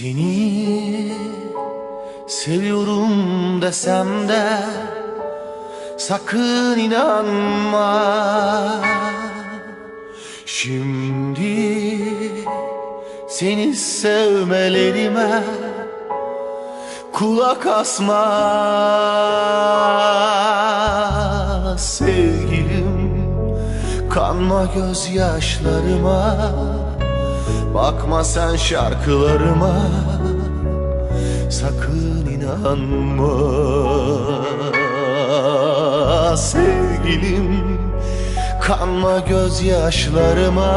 Seni seviyorum desem de sakın inanma. Şimdi seni sevmelerime kulak asma. Sevgilim kanma gözyaşlarıma Bakma sen şarkılarıma Sakın inanma. Sevgilim Kanma gözyaşlarıma.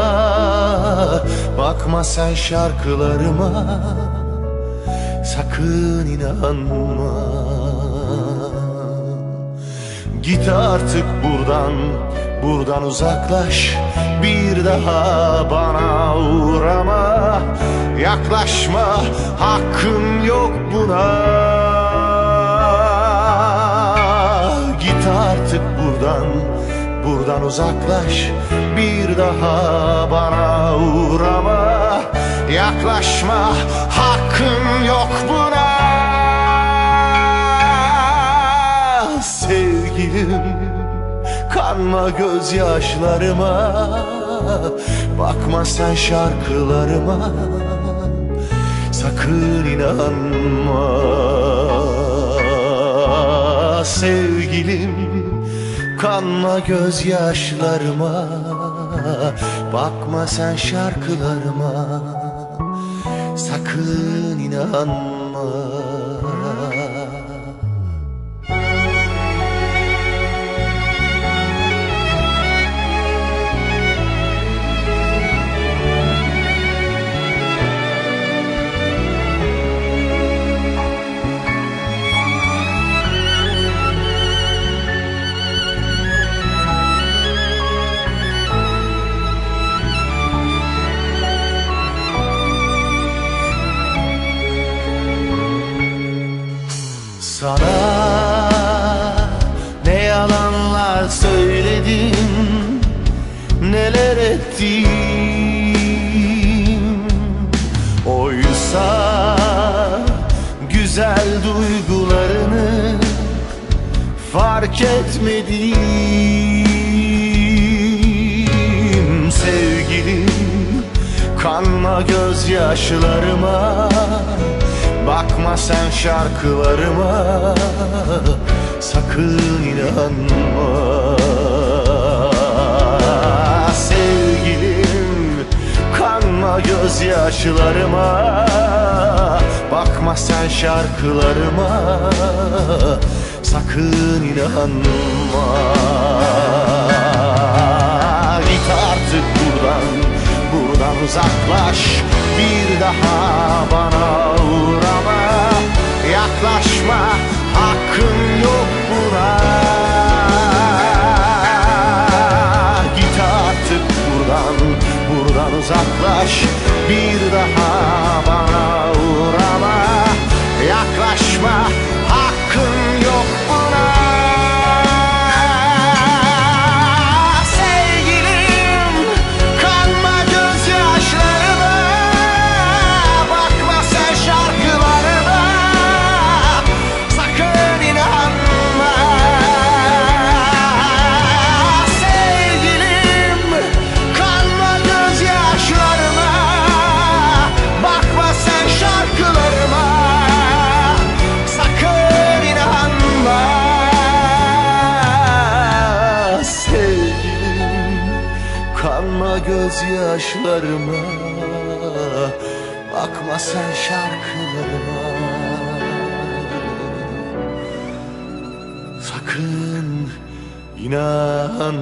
Bakma sen şarkılarıma Sakın inanma Git artık buradan Buradan uzaklaş. Bir daha bana uğrama. Yaklaşma Hakkın yok buna. Git artık buradan Buradan uzaklaş. Bir daha bana uğrama. Yaklaşma Hakkın yok buna Sevgilim Kanma gözyaşlarıma. Bakma sen şarkılarıma. Sakın inanma. Sevgilim Kanma gözyaşlarıma. Bakma sen şarkılarıma. Sakın inanma söyledim Neler ettim Oysa güzel duygularını Fark etmedim Sevgilim kanma gözyaşlarıma Bakma sen şarkılarıma Sakın inanma. Sevgilim Kanma gözyaşlarıma. Bakma sen şarkılarıma. Sakın inanma. Git artık buradan Buradan uzaklaş. Bir daha bana uğrama. Yaklaşma Hakkın yok Kanma gözyaşlarıma. Bakma sen şarkılarıma. Sakın inanma.